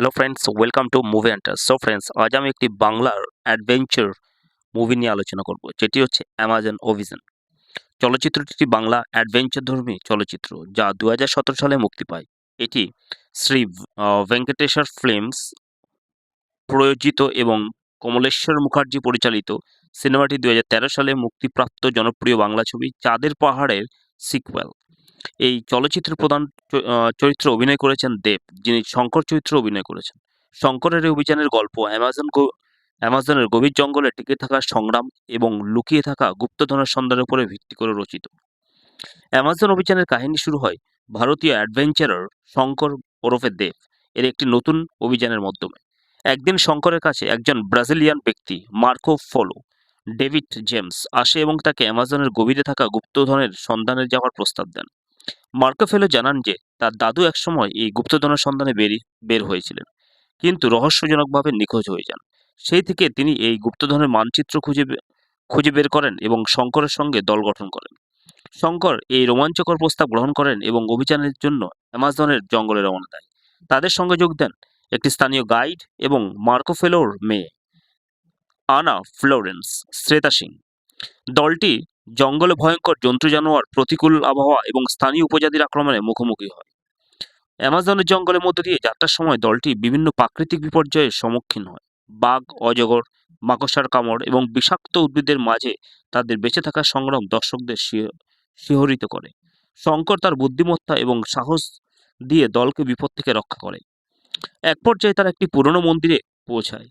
Hello friends welcome to movie অ্যান্টার so friends আজ আমি একটি বাংলার অ্যাডভেঞ্চার মুভি নিয়ে আলোচনা করব, যেটি হচ্ছে অ্যামাজন অভিযান চলচ্চিত্রটি বাংলা অ্যাডভেঞ্চার ধর্মী চলচ্চিত্র, যা দু হাজার সতেরো সালে মুক্তি পায়। এটি শ্রী ভেঙ্কটেশ্বর ফিল্মস প্রযোজিত এবং কমলেশ্বর মুখার্জি পরিচালিত সিনেমাটি দু হাজার তেরো সালে মুক্তিপ্রাপ্ত জনপ্রিয় বাংলা ছবি চাঁদের পাহাড়ের সিকুয়েল এই চলচ্চিত্রের প্রধান চরিত্রে অভিনয় করেছেন দেব, যিনি শঙ্কর চরিত্রে অভিনয় করেছেন। শঙ্করের অভিযানের গল্প অ্যামাজন অ্যামাজনের গভীর জঙ্গলে টিকে থাকা সংগ্রাম এবং লুকিয়ে থাকা গুপ্তধনের সন্ধানের উপরে ভিত্তি করে রচিত। অ্যামাজন অভিযানের কাহিনী শুরু হয় ভারতীয় অ্যাডভেঞ্চারার শঙ্কর ওরফে দেব। এর একটি নতুন অভিযানের মাধ্যমে। একদিন শঙ্করের কাছে একজন ব্রাজিলিয়ান ব্যক্তি, মার্কো ফলো, ডেভিড জেমস আসে এবং তাকে অ্যামাজনের গভীরে থাকা গুপ্তধনের সন্ধানে যাওয়ার প্রস্তাব দেন। মার্কো ফেলো জানান যে, তার দাদু একসময় এই গুপ্তধনের সন্ধানে বেরি, বের হয়েছিলেন, কিন্তু রহস্যজনকভাবে নিখোঁজ হয়ে যান। সেই থেকে তিনি এই গুপ্তধনের মানচিত্র খুঁজে খুঁজে বের করেন এবং শঙ্করের সঙ্গে দল গঠন করেন। শঙ্কর এই রোমাঞ্চকর প্রস্তাব গ্রহণ করেন এবং অভিযানের জন্য অ্যামাজনের জঙ্গলে রওনা দেয়। তাদের সঙ্গে যোগ দেন একটি স্থানীয় গাইড এবং মার্কো ফেলোর মেয়ে, আনা ফ্লোরেন্স, শ্রেতা সিং। দলটি জঙ্গলে ভয়ঙ্কর জন্তু, জানোয়ার, প্রতিকূল আবহাওয়া এবং স্থানীয় উপজাতির আক্রমণে মুখোমুখি হয়। অ্যামাজনের জঙ্গলের মধ্য দিয়ে যাত্রার সময় দলটি বিভিন্ন প্রাকৃতিক বিপর্যয়ের সম্মুখীন হয়। বাঘ, অজগর, মাকড়সার কামড় এবং বিষাক্ত উদ্ভিদের মাঝে তাদের বেঁচে থাকার সংগ্রাম দর্শকদের শিহরিত করে। শঙ্কর তার বুদ্ধিমত্তা এবং সাহস দিয়ে দলকে বিপদ থেকে রক্ষা করে। এক পর্যায়ে তারা একটি পুরনো মন্দিরে পৌঁছায়,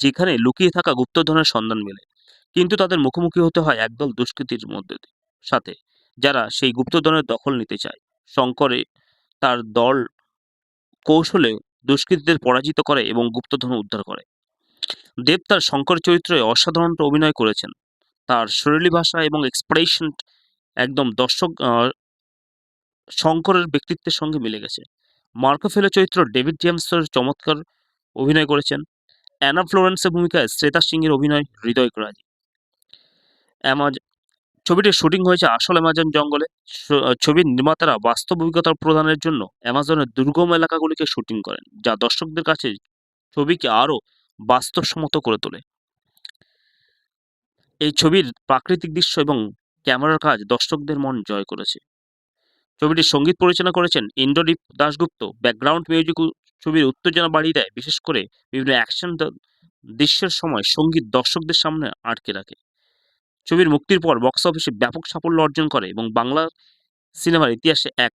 যেখানে লুকিয়ে থাকা গুপ্তধনের সন্ধান মেলে। কিন্তু তাদের মুখোমুখি হতে হয় একদল দুষ্কৃতীর মধ্যে সাথে, যারা সেই গুপ্তধনের দখল নিতে চায়। শঙ্করে তার দল কৌশলে দুষ্কৃতীদের পরাজিত করে এবং গুপ্তধন উদ্ধার করে। দেব তার শঙ্কর চরিত্রে অসাধারণ অভিনয় করেছেন। তার শরীরী ভাষা এবং এক্সপ্রেশন একদম দর্শক শঙ্করের ব্যক্তিত্বের সঙ্গে মিলে গেছে। মার্কো ফেলো চরিত্র ডেভিড জেমসের চমৎকার অভিনয় করেছেন। অ্যানা ফ্লোরেন্সের ভূমিকায় শ্রেতা সিংয়ের অভিনয় হৃদয় হৃদয়গ্রাহী অ্যামাজ ছবিটির শুটিং হয়েছে আসল অ্যামাজন জঙ্গলে। ছবির নির্মাতারা বাস্তব অভিজ্ঞতা প্রদানের জন্য অ্যামাজনের দুর্গম এলাকাগুলিকে শুটিং করেন, যা দর্শকদের কাছে ছবিকে আরও বাস্তবসম্মত করে তোলে। এই ছবির প্রাকৃতিক দৃশ্য এবং ক্যামেরার কাজ দর্শকদের মন জয় করেছে। ছবিটির সংগীত পরিচালনা করেছেন ইন্দ্রদীপ দাশগুপ্ত। ব্যাকগ্রাউন্ড মিউজিক ছবির উত্তেজনা বাড়িয়ে দেয়, বিশেষ করে বিভিন্ন অ্যাকশন দৃশ্যের সময় সংগীত দর্শকদের সামনে আটকে রাখে। ছবির মুক্তির পর বক্স অফিসে ব্যাপক সাফল্য অর্জন করে এবং বাংলা সিনেমার ইতিহাসে এক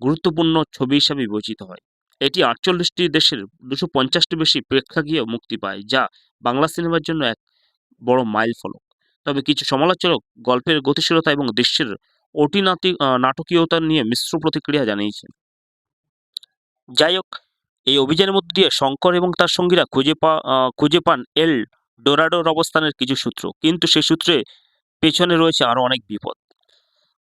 গুরুত্বপূর্ণ ছবি হিসাবে বিবেচিত হয়। এটি আটচল্লিশটি দেশের দুশো পঞ্চাশটি বেশি প্রেক্ষাগৃহে মুক্তি পায় যা বাংলা সিনেমার জন্য এক বড় মাইল ফলক তবে কিছু সমালোচক গল্পের গতিশীলতা এবং দৃশ্যের আহ, নাটকীয়তা নিয়ে মিশ্র প্রতিক্রিয়া জানিয়েছেন। যাই হোক এই অভিযানের মধ্য দিয়ে শঙ্কর এবং তার সঙ্গীরা খুঁজে পা খুঁজে পান এল ডোরাডোর অবস্থানের কিছু সূত্র। কিন্তু সেই সূত্রে পেছনে রয়েছে আরও অনেক বিপদ।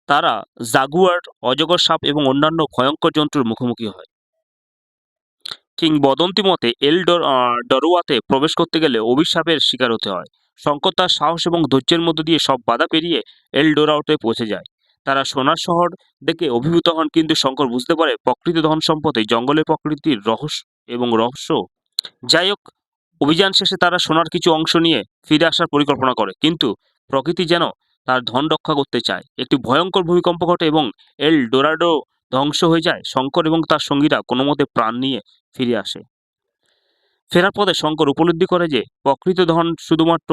তারা জাগুয়ার, অজগর সাপ এবং অন্যান্য ভয়ঙ্কর জন্তুর মুখোমুখি হয়। কিংবদন্তি মতে, এল ডরোয়াতে প্রবেশ করতে গেলে অভিশাপের শিকার হতে হয়। শঙ্কর তার সাহস এবং ধৈর্যের মধ্য দিয়ে সব বাধা পেরিয়ে এল ডোরাওতে পৌঁছে যায়। তারা সোনার শহর দেখে অভিভূত হন, কিন্তু শঙ্কর বুঝতে পারে প্রকৃত ধন সম্পদে জঙ্গলের প্রকৃতির রহস্য এবং রহস্য। যাই হোক, অভিযান শেষে তারা সোনার কিছু অংশ নিয়ে ফিরে আসার পরিকল্পনা করে, কিন্তু প্রকৃতি যেন তার ধন রক্ষা করতে চায়। একটি ভয়ঙ্কর ভূমিকম্প ঘটে এবং এল ডোরাডো ধ্বংস হয়ে যায়। শঙ্কর এবং তার সঙ্গীরা কোনো মতে প্রাণ নিয়ে ফিরে আসে। ফেরার পথে শঙ্কর উপলব্ধি করে যে, প্রকৃত ধন শুধুমাত্র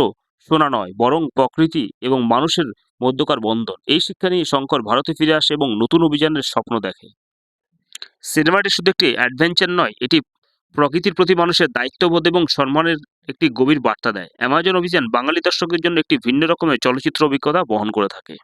সোনা নয়, বরং প্রকৃতি এবং মানুষের মধ্যকার বন্ধন। এই শিক্ষা নিয়ে শঙ্কর ভারতে ফিরে আসে এবং নতুন অভিযানের স্বপ্ন দেখে। সিনেমাটি শুধু একটি অ্যাডভেঞ্চার নয়, এটি প্রকৃতির প্রতি মানুষের দায়িত্ববোধ এবং সম্মানের একটি গভীর বার্তা দেয়। অ্যামাজন অভিযান বাঙালি দর্শকের জন্য একটি ভিন্ন রকমের চলচ্চিত্র অভিজ্ঞতা বহন করে থাকে।